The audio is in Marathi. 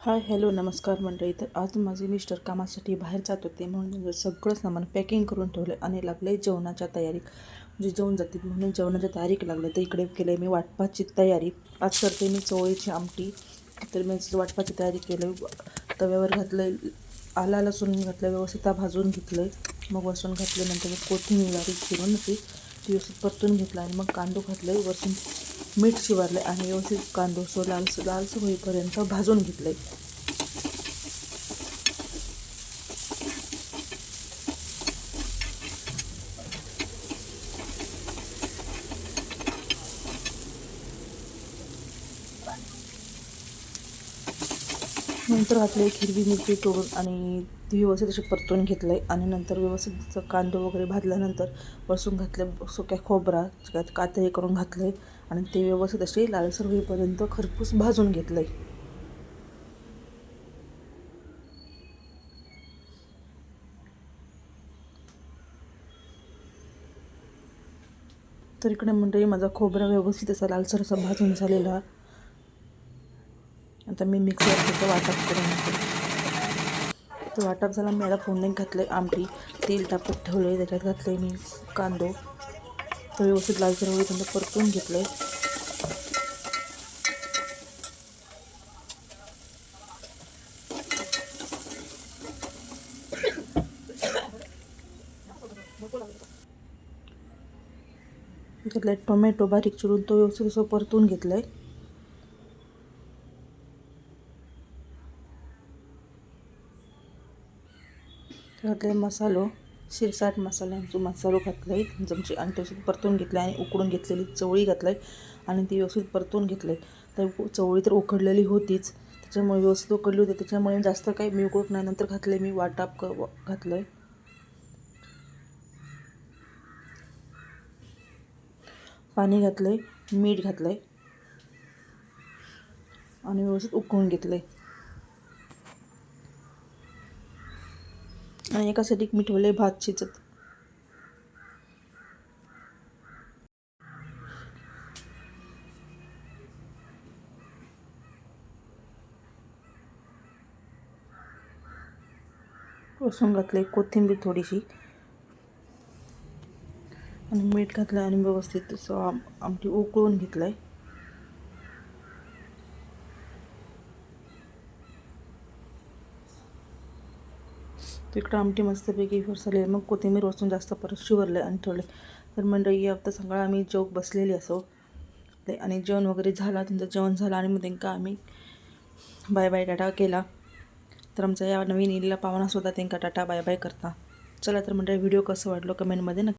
हाय हॅलो नमस्कार मंडळी. तर आज माझे मिस्टर कामासाठी बाहेर जात होते. म्हणून सगळं सामान पॅकिंग करून ठेवलं आणि लागले जेवणाच्या तयारी. म्हणजे जेवण जातील म्हणून जेवणाच्या तयारीक लागलं. तर इकडे केलं मी वाटपाची तयारी. आज करते मी चवळीची आमटी. तर मी वाटपाची तयारी केलं. तव्यावर घातलं आला लसूण घातलं व्यवस्थित भाजून घेतलं मग वसून घातल्यानंतर मग कोथिंबीर बारीक चिरून ती ती व्यवस्थित परतून घेतला आणि मग कांदो घातलं. वसून मीठ शिवारलं आणि व्यवस्थित कांदो सो लालस लालसं होईपर्यंत भाजून घेतलं. नंतर घातलं एक हिरवी मिरची तोडून आणि ती व्यवस्थित अशी परतून घेतलं आहे आणि नंतर व्यवस्थित कांदो वगैरे भाजल्यानंतर वरसून घातलं सुक्या खोबरा त्यात कातळी करून घातलं आहे आणि ते व्यवस्थित असे लालसर होईपर्यंत खरपूस भाजून घेतलं आहे तर इकडे मंडळी माझा खोबरा व्यवस्थित असा लालसर असा भाजून झालेला. आता मी मिक्सर त्याचं वाटप करून घेते. तर वाटप झाला मी आता फोडणी घातलं आहे आमटी तेल टाकत ठेवलं आहे त्याच्यात घातलं आहे मी कांदो. तर व्यवस्थित लालसर होईल त्यांना परतून घेतलं आहे घेतलं आहे टोमॅटो बारीक चिरून तो व्यवस्थित असं परतून घेतलं आहे घातले मसालो शिरसाट मसाल्यांचा मसालो घातला आहे चमचे आणि ते परतून घेतलं आणि उकडून घेतलेली चवळी घातलं आहे आणि ती व्यवस्थित परतून घेतलं आहे तर चवळी तर उकडलेली होतीच. त्याच्यामुळे व्यवस्थित उकडली होती. त्याच्यामुळे जास्त काही मी उकडत नाही. नंतर घातलं मी वाटाप क घातलं आहे पाणी घातलं आहे मीठ घातलं आहे आणि व्यवस्थित उकळून घेतलं आहे आणि एका साईड मी ठेवले भात शिजत. लसूण घातले कोथिंबीर थोडीशी. आणि मीठ घातलं आणि व्यवस्थित असं आम आमटी उकळून घेतलं आहे तिकडं आमटी मस्तपैकी फरसले मग कोथिंबीर वाचून जास्त परत शिवरले आणि ठेवले. तर मंडळी हप्ता सगळं आम्ही जोक बसलेली असो. आणि जेवण वगैरे झाला त्यांचं जेवण झालं आणि मग त्यांना आम्ही बाय बाय टाटा केला. तर आमचा या नवीन इलेला पाहुणासुद्धा त्यांना टाटा बाय बाय करता. चला तर मंडळी व्हिडिओ कसं वाटलो कमेंटमध्ये नक्की